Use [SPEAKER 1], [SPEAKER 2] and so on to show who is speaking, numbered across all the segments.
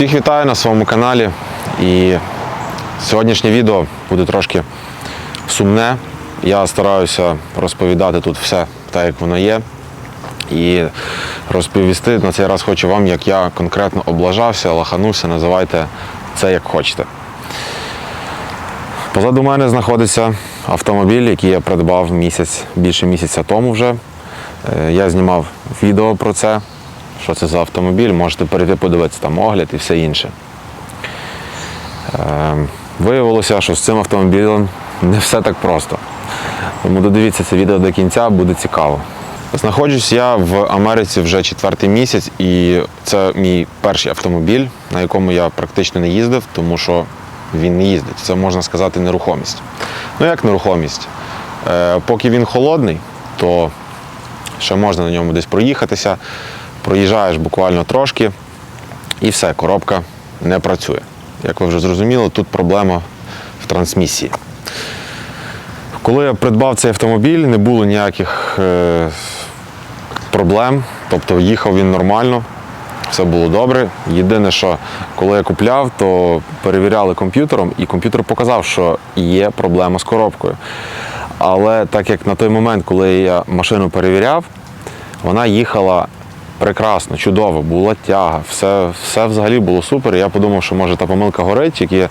[SPEAKER 1] Всіх вітаю на своєму каналі. І сьогоднішнє відео буде трошки сумне. Я стараюся розповідати тут все так, як воно є. І розповісти на цей раз хочу вам, як я конкретно облажався, лаханувся, називайте це як хочете. Позаду мене знаходиться автомобіль, який я придбав місяць, більше місяця тому вже. Е, Я знімав відео про це, що це за автомобіль, можете перейти подивитися там огляд і все інше. Е, Виявилося, що з цим автомобілем не все так просто. Тому додивіться це відео до кінця, буде цікаво. Знаходжусь я в Америці вже четвертий місяць, і це мій перший автомобіль, на якому я практично не їздив, тому що він не їздить. Це можна сказати нерухомість. Ну як нерухомість? Е, поки він холодний, то ще можна на ньому десь проїхатися. Проїжджаєш буквально трошки, і все, коробка не працює. Як ви вже зрозуміли, тут проблема в трансмісії. Коли я придбав цей автомобіль, не було ніяких е, проблем, тобто їхав він нормально, все було добре. Єдине, що коли я купляв, то перевіряли комп'ютером, і комп'ютер показав, що є проблема з коробкою. Але так як на той момент, коли я машину перевіряв, вона їхала прекрасно, чудово, була тяга, все, все взагалі було супер. Я подумав, що може та помилка горить, які,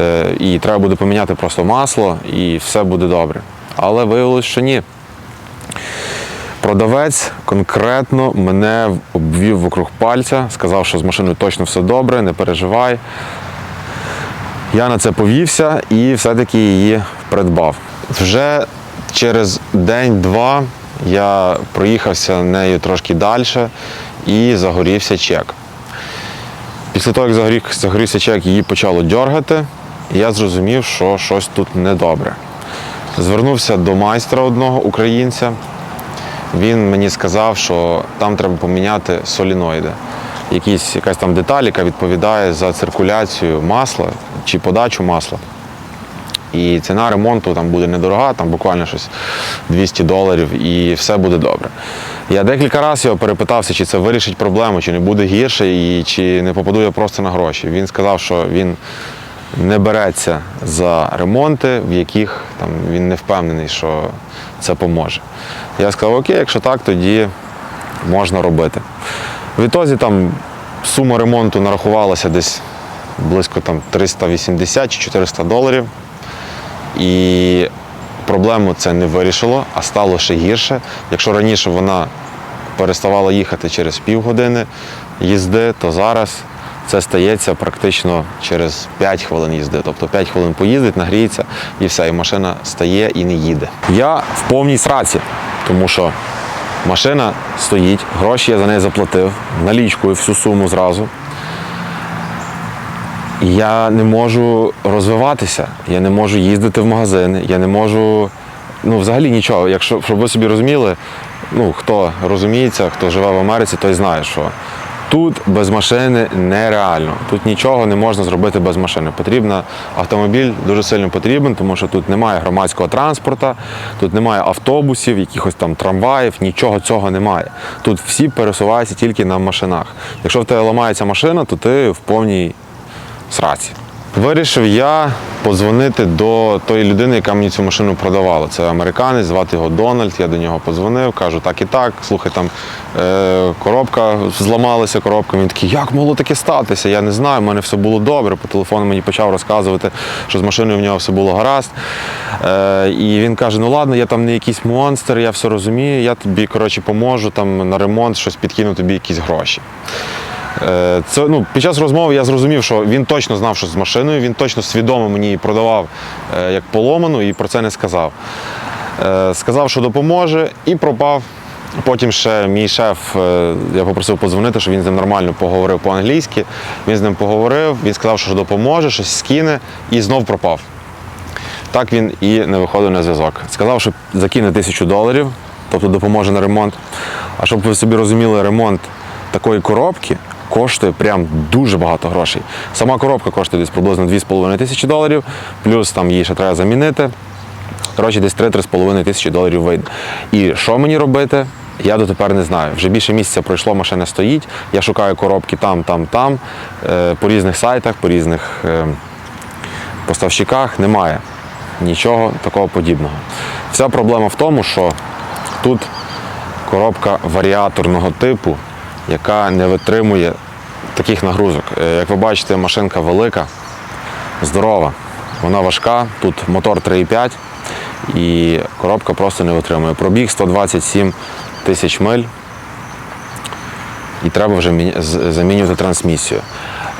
[SPEAKER 1] е, і треба буде поміняти просто масло, і все буде добре. Але виявилось, що ні. Продавець конкретно мене обвів вокруг пальця, сказав, що з машиною точно все добре, не переживай. Я на це повівся і все-таки її придбав. Вже через день-два я проїхався нею трошки далі і загорівся чек. Після того, як загорів- загорівся чек, її почало дергати, і я зрозумів, що щось тут недобре. Звернувся до майстра одного українця. Він мені сказав, що там треба поміняти соліноїди. Якісь, якась там деталь, яка відповідає за циркуляцію масла чи подачу масла. І ціна ремонту там буде недорога, там буквально щось 200 доларів, і все буде добре. Я декілька разів його перепитався, чи це вирішить проблему, чи не буде гірше, і чи не попаду я просто на гроші. Він сказав, що він не береться за ремонти, в яких там, він не впевнений, що це поможе. Я сказав, окей, якщо так, тоді можна робити. Відтоді там сума ремонту нарахувалася десь близько там, 380 чи 400 доларів. І проблему це не вирішило, а стало ще гірше. Якщо раніше вона переставала їхати через півгодини їзди, то зараз це стається практично через 5 хвилин їзди. Тобто 5 хвилин поїздить, нагріється і все, і машина стає і не їде. Я в повній сраці, тому що машина стоїть, гроші я за неї заплатив, налічкою всю суму зразу. Я не можу розвиватися, я не можу їздити в магазини, я не можу, ну взагалі нічого. Якщо щоб ви собі розуміли, ну хто розуміється, хто живе в Америці, той знає, що тут без машини нереально. Тут нічого не можна зробити без машини. Потрібна автомобіль дуже сильно потрібен, тому що тут немає громадського транспорту, тут немає автобусів, якихось там трамваїв, нічого цього немає. Тут всі пересуваються тільки на машинах. Якщо в тебе ламається машина, то ти в повній сраці. Вирішив я подзвонити до тої людини, яка мені цю машину продавала. Це американець, звати його Дональд. Я до нього подзвонив, кажу, так і так. Слухай, там е, коробка зламалася коробка. Він такий, як могло таке статися? Я не знаю, в мене все було добре. По телефону мені почав розказувати, що з машиною в нього все було гаразд. Е, і він каже: ну ладно, я там не якийсь монстр, я все розумію, я тобі коротше, поможу там на ремонт, щось підкину тобі якісь гроші. Е, Це, ну, під час розмови я зрозумів, що він точно знав, що з машиною, він точно свідомо мені її продавав е, як поломану і про це не сказав. Е, Сказав, що допоможе, і пропав. Потім ще мій шеф, я попросив подзвонити, щоб він з ним нормально поговорив по-англійськи. Він з ним поговорив, він сказав, що допоможе, щось скине, і знов пропав. Так він і не виходив на зв'язок. Сказав, що закине тисячу доларів, тобто допоможе на ремонт. А щоб ви собі розуміли, ремонт такої коробки коштує прям дуже багато грошей. Сама коробка коштує десь приблизно 2,5 тисячі доларів, плюс там її ще треба замінити. Коротше, десь 3-3,5 тисячі доларів вийде. І що мені робити? Я дотепер не знаю. Вже більше місяця пройшло, машина стоїть. Я шукаю коробки там, там, там, е, по різних сайтах, по різних е, поставщиках. Немає нічого такого подібного. Вся проблема в тому, що тут коробка варіаторного типу, яка не витримує таких нагрузок. Е, Як ви бачите, машинка велика, здорова, вона важка, тут мотор 3,5 і коробка просто не витримує. Пробіг 127 тисяч миль і треба вже замінювати трансмісію.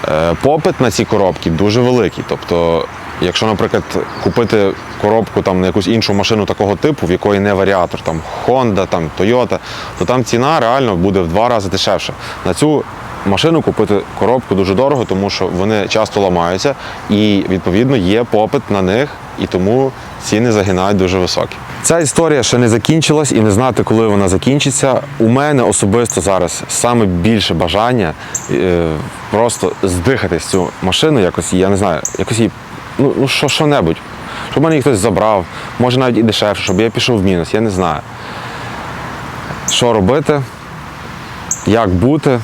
[SPEAKER 1] Е, Попит на ці коробки дуже великий. Тобто, якщо, наприклад, купити коробку там, на якусь іншу машину такого типу, в якої не варіатор, там Honda, там Toyota, то там ціна реально буде в два рази дешевше. На цю машину купити коробку дуже дорого, тому що вони часто ламаються і відповідно є попит на них, і тому ціни загинають дуже високі. Ця історія ще не закінчилась і не знати, коли вона закінчиться. У мене особисто зараз саме більше бажання е, просто здихатись цю машину, якось я не знаю, якось її, ну, ну що, що-небудь. Щоб мене хтось забрав, може навіть і дешевше, щоб я пішов в мінус, я не знаю. Що робити, як бути.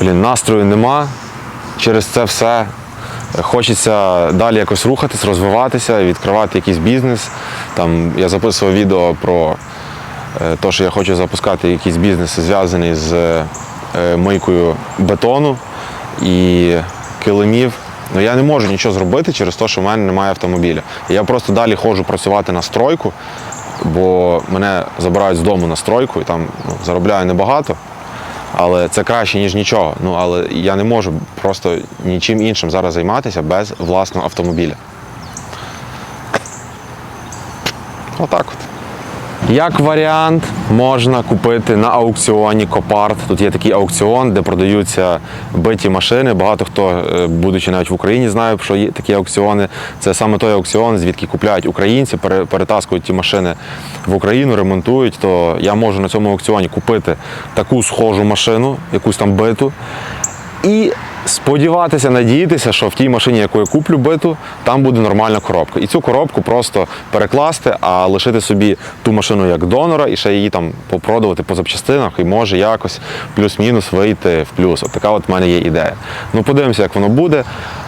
[SPEAKER 1] Блін, настрою нема. Через це все хочеться далі якось рухатись, розвиватися, відкривати якийсь бізнес. Там я записував відео про те, що я хочу запускати якийсь бізнес, зв'язаний з е, мийкою бетону і килимів. Ну я не можу нічого зробити через те, що в мене немає автомобіля. Я просто далі ходжу працювати на стройку, бо мене забирають з дому на стройку і там ну, заробляю небагато. Але це краще, ніж нічого. Ну але я не можу просто нічим іншим зараз займатися без власного автомобіля. Отак от. Як варіант, можна купити на аукціоні Копарт. Тут є такий аукціон, де продаються биті машини. Багато хто, е, будучи навіть в Україні, знає, що є такі аукціони. Це саме той аукціон, звідки купляють українці, перетаскують ті машини в Україну, ремонтують. То я можу на цьому аукціоні купити таку схожу машину, якусь там биту. І сподіватися, надіятися, що в тій машині, яку я куплю биту, там буде нормальна коробка. І цю коробку просто перекласти, а лишити собі ту машину як донора і ще її там попродувати по запчастинах, і може якось плюс-мінус вийти в плюс. От така от в мене є ідея. Ну подивимося, як воно буде.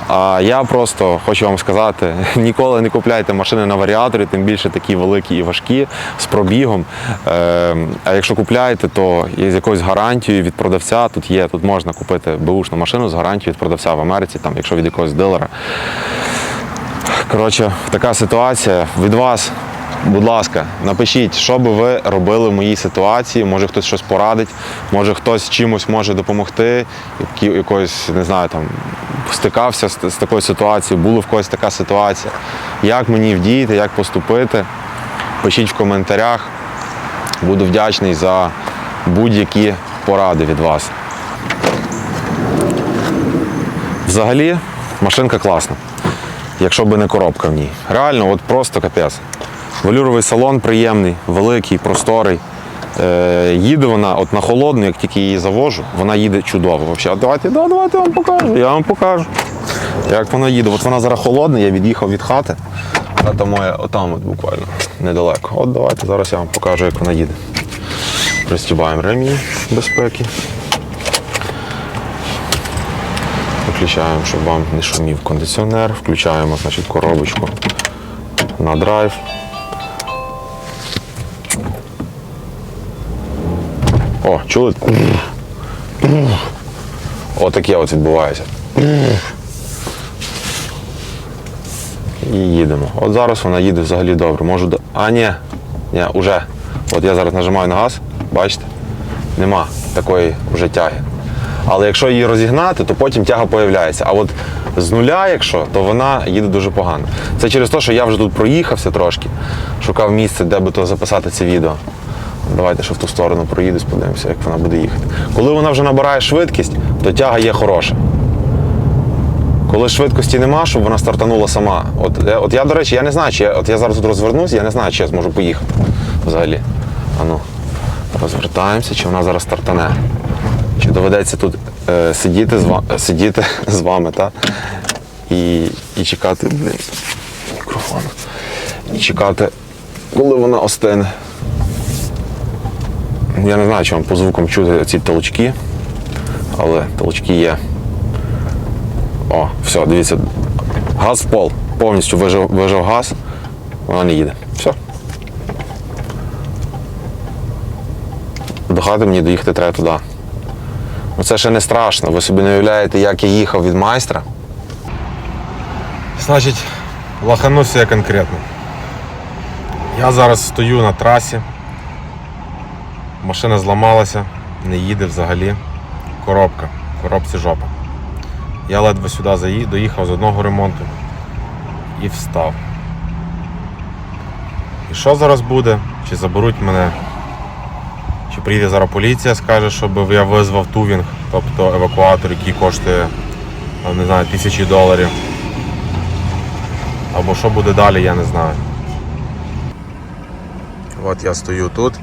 [SPEAKER 1] А я просто хочу вам сказати: ніколи не купляйте машини на варіаторі, тим більше такі великі і важкі з пробігом. Е, а якщо купляєте, то є з якоюсь гарантією від продавця. Тут є, тут можна купити бушну машину з гарантією від продавця в Америці, там, якщо від якогось дилера. Коротше, така ситуація. Від вас, будь ласка, напишіть, що би ви робили в моїй ситуації. Може хтось щось порадить, може хтось чимось може допомогти, якоюсь, не знаю, там стикався з, з такою ситуацією, була в когось така ситуація. Як мені вдіяти, як поступити? Пишіть в коментарях. Буду вдячний за будь-які поради від вас. Взагалі, машинка класна, якщо би не коробка в ній. Реально, от просто капець. Велюровий салон приємний, великий, просторий. Е, їде вона от на холодну, як тільки її завожу, вона їде чудово. А давайте, да, давайте я вам покажу. Я вам покажу. Як вона їде. От вона зараз холодна, я від'їхав від хати. Хата моя отам от буквально недалеко. От давайте зараз я вам покажу, як вона їде. Пристібаємо ремінь безпеки. Виключаємо, щоб вам не шумів кондиціонер. Включаємо значить, коробочку на драйв. О, чули? Отаке от відбувається. І їдемо. От зараз вона їде взагалі добре. Можу. до- А, ні, ні, уже. От я зараз нажимаю на газ, бачите? Нема такої вже тяги. Але якщо її розігнати, то потім тяга появляється. А от з нуля, якщо, то вона їде дуже погано. Це через те, що я вже тут проїхався трошки, шукав місце, де би то записати це відео. Давайте ще в ту сторону проїдусь, подивимося, як вона буде їхати. Коли вона вже набирає швидкість, то тяга є хороша. Коли швидкості нема, щоб вона стартанула сама. От, е, от я, до речі, я не знаю, чи я, от я зараз тут розвернусь, я не знаю, чи я зможу поїхати взагалі. Ану, розвертаємося, чи вона зараз стартане. Чи доведеться тут е, сидіти, з вами, сидіти з вами, та? І, і чекати, блін, мікрофон. І чекати, коли вона остине. Я не знаю, чи вам по звукам чути ці толчки, але толчки є. О, все, дивіться. Газ в пол. Повністю вижив, вижив газ, вона не їде. Все. До хати мені доїхати треба туди. Ну це ще не страшно. Ви собі не уявляєте, як я їхав від майстра. Значить, лаханувся я конкретно. Я зараз стою на трасі. Машина зламалася, не їде взагалі. Коробка, коробці жопа. Я ледве сюди доїхав з одного ремонту і встав. І що зараз буде? Чи заберуть мене? Чи приїде зараз поліція, скаже, щоб я визвав тувінг, тобто евакуатор, який коштує не знаю, тисячі доларів. Або що буде далі, я не знаю. От я стою тут.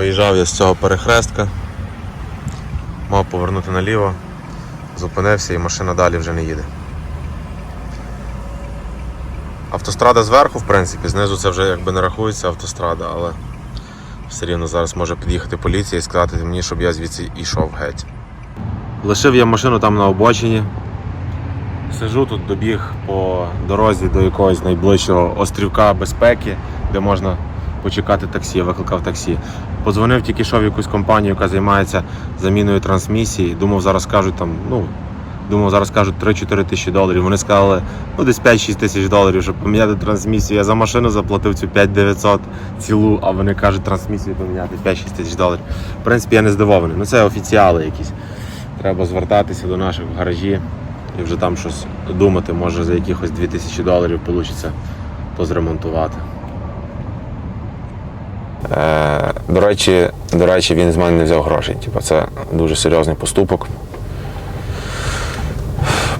[SPEAKER 1] Виїжджав я з цього перехрестка, мав повернути наліво, зупинився і машина далі вже не їде. Автострада зверху, в принципі, знизу це вже якби не рахується автострада, але все рівно зараз може під'їхати поліція і сказати мені, щоб я звідси йшов геть. Лишив я машину там на обочині. Сижу тут, добіг по дорозі до якогось найближчого острівка безпеки, де можна почекати таксі. Я викликав таксі. Подзвонив тільки що в якусь компанію, яка займається заміною трансмісії. Думав, зараз кажуть там, ну, думав, зараз кажуть 3-4 тисячі доларів. Вони сказали, ну десь 5-6 тисяч доларів, щоб поміняти трансмісію. Я за машину заплатив цю 5900 цілу, а вони кажуть, трансмісію поміняти 5-6 тисяч доларів. В принципі, я не здивований. Ну це офіціали якісь. Треба звертатися до наших в гаражі і вже там щось думати, може за якихось 2000 доларів вийде позремонтувати. Е, до, речі, до речі, він з мене не взяв грошей. Типу, це дуже серйозний поступок.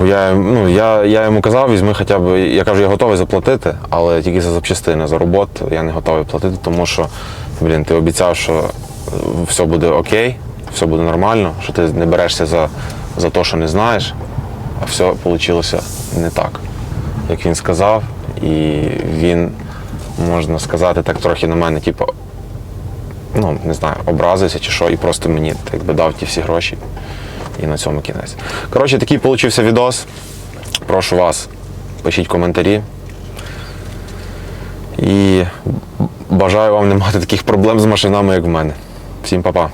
[SPEAKER 1] Я, ну, я, я йому казав, візьми хоча б. Я кажу, я готовий заплатити, але тільки за запчастини, за роботу я не готовий платити, тому що, блін, ти обіцяв, що все буде окей, все буде нормально, що ти не берешся за, за те, що не знаєш, а все вийшло не так, як він сказав. І він, можна сказати, так трохи на мене, типу, ну, не знаю, образився чи що, і просто мені так би дав ті всі гроші. І на цьому кінець. Коротше, такий получився відос. Прошу вас, пишіть коментарі. І бажаю вам не мати таких проблем з машинами, як в мене. Всім па-па.